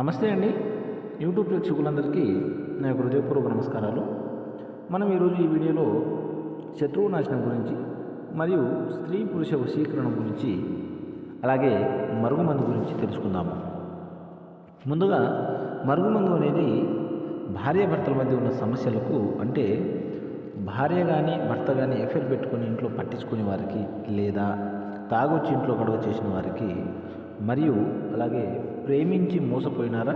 నమస్తే అండి. యూట్యూబ్ ప్రేక్షకులందరికీ నా యొక్క హృదయపూర్వక నమస్కారాలు. మనం ఈరోజు ఈ వీడియోలో శత్రువు నాశనం గురించి మరియు స్త్రీ పురుష వశీకరణం గురించి అలాగే మరుగుమందు గురించి తెలుసుకుందాము. ముందుగా మరుగుమందు అనేది భార్యాభర్తల మధ్య ఉన్న సమస్యలకు అంటే భార్య కానీ భర్త కానీ ఎఫైర్ పెట్టుకొని ఇంట్లో పట్టించుకునే వారికి లేదా తాగొచ్చి ఇంట్లో గొడవ చేసిన వారికి మరియు అలాగే ప్రేమించి మోసపోయినారా?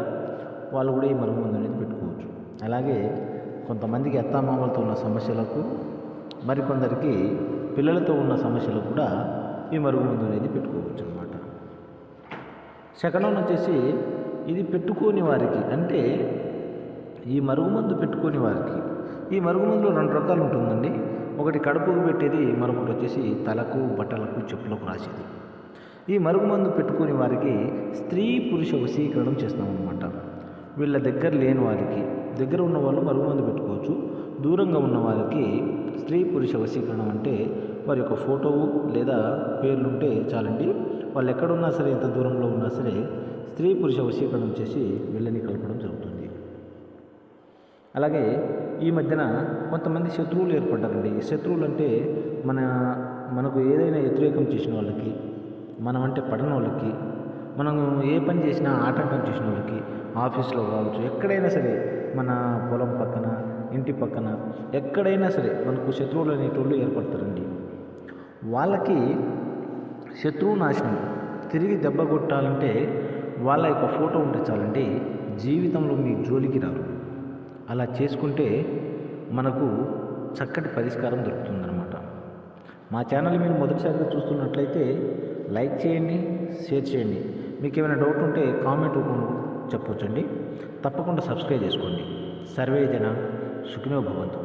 వాళ్ళు కూడా ఈ మరుగుమందు అనేది పెట్టుకోవచ్చు. అలాగే కొంతమందికి అత్తామామలతో ఉన్న సమస్యలకు మరికొందరికి పిల్లలతో ఉన్న సమస్యలకు కూడా ఈ మరుగుమందు అనేది పెట్టుకోవచ్చు అనమాట సెకండ్ వన్ వచ్చేసి ఇది పెట్టుకోని వారికి అంటే ఈ మరుగుమందు పెట్టుకోని వారికి. ఈ మరుగుమందులో రెండు రకాలు ఉంటుందండి. ఒకటి కడుపుకు పెట్టేది మరొకటి వచ్చేసి తలకు బట్టలకు చెప్పులకు రాసేది. ఈ మరుగుమందు పెట్టుకుని వారికి స్త్రీ పురుష వశీకరణం చేస్తామన్నమాట. వీళ్ళ దగ్గర లేని వారికి దగ్గర ఉన్న వాళ్ళు మరుగుమందు పెట్టుకోవచ్చు. దూరంగా ఉన్న వారికి స్త్రీ పురుష వశీకరణం అంటే వారి యొక్క ఫోటో లేదా పేర్లుంటే చాలండి. వాళ్ళు ఎక్కడున్నా సరే ఎంత దూరంలో ఉన్నా సరే స్త్రీ పురుష వశీకరణం చేసి వీళ్ళని కలపడం జరుగుతుంది. అలాగే ఈ మధ్యన కొంతమంది శత్రువులు ఏర్పడ్డారండి. శత్రువులు అంటే మన మనకు ఏదైనా వ్యతిరేకం చేసిన వాళ్ళకి మనం అంటే పడిన వాళ్ళకి మనం ఏ పని చేసినా ఆటంకం చేసిన వాళ్ళకి ఆఫీస్లో కావచ్చు ఎక్కడైనా సరే మన పొలం పక్కన ఇంటి పక్కన ఎక్కడైనా సరే మనకు శత్రువులు అనేటోళ్ళు ఏర్పడతారండి. వాళ్ళకి శత్రువు నాశనం తిరిగి దెబ్బ కొట్టాలంటే వాళ్ళ యొక్క ఫోటో ఉంటే చాలండి జీవితంలో మీ జోలికి రారు. అలా చేసుకుంటే మనకు చక్కటి పరిష్కారం దొరుకుతుందన్నమాట. మా ఛానల్ మీరు మొదటిసారిగా చూస్తున్నట్లయితే లైక్ చేయండి షేర్ చేయండి. మీకు ఏమైనా డౌట్ ఉంటే కామెంట్ రూపంలో చెప్పొచ్చండి. తప్పకుండా సబ్స్క్రైబ్ చేసుకోండి. సర్వే జన సుఖినో భవంతు.